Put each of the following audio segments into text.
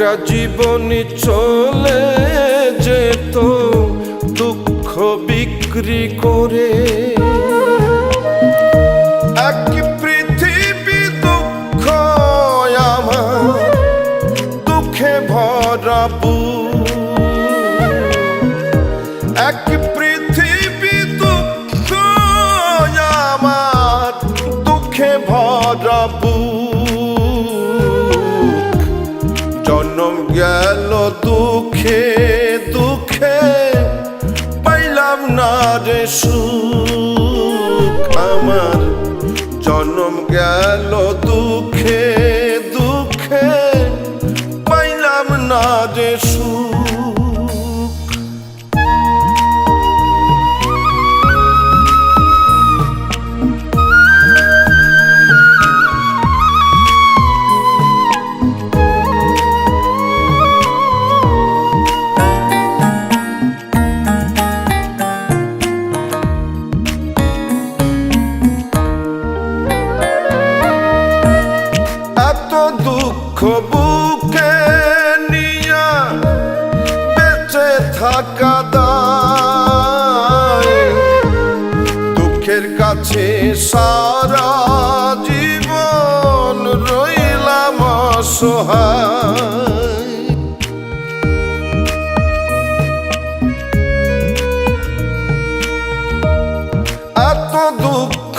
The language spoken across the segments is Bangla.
একটা জীবনী চলে যেত দুঃখ বিক্রি করে। এক পৃথিবী দুঃখ এক পৃথিবী দুঃখ দুঃখে দুঃখে দুঃখে পাইলাম না রে সুখ। আমার জন্ম গেল দুঃখে দুঃখে পাইলাম না রে সুখ। দায় দুঃখের কাছে সারা জীবন রইলাম এত দুঃখ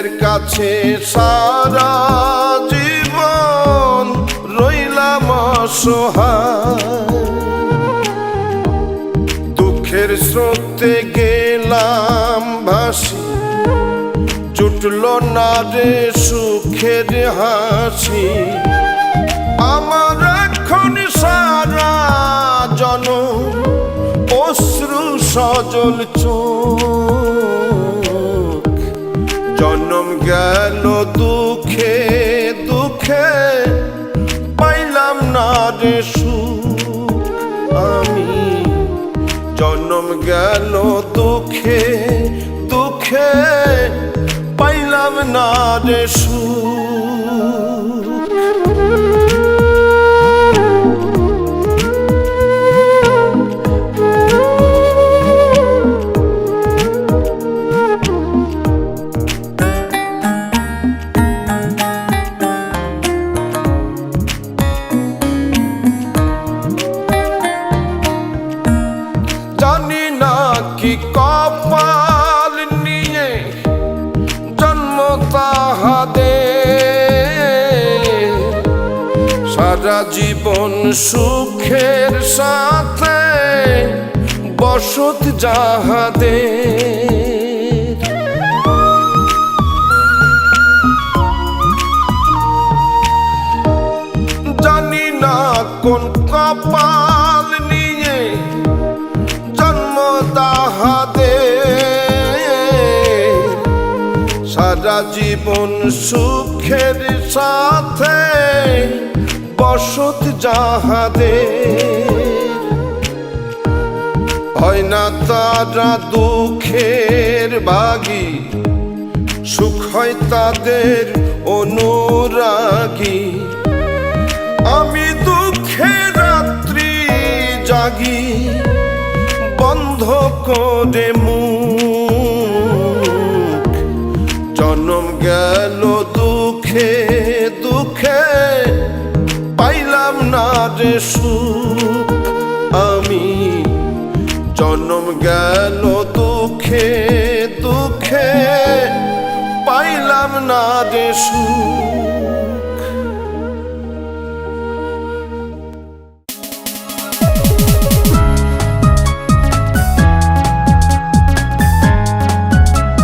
দুঃখের কাছে সারা জীবন রইলাম অসহায়। দুঃখের স্রোতে গেলাম ভাসি, জুটল না রে সুখের হাসি। আমার এখন সারা জন অশ্রু সজল চোখ জন্ম গেল দুঃখে দুঃখে পাইলাম না রে আমি। জন্ম গেল দুঃখে দুঃখে পাইলাম না রে সুখ। সারা জীবন সুখের সাথে বসত যাহাদে জানি না কোন কপাল সারা জীবন সুখের সাথে বসত যাহাদে। হয় না তারা দুঃখের বাগি, সুখ হয় তাদের অনুরাগী। আমি দুঃখে রাত্রি জাগি, বন্ধ করে রে সুখ আমি জন্ম গেল দুঃখে দুঃখে পাইলাম না যে সুখ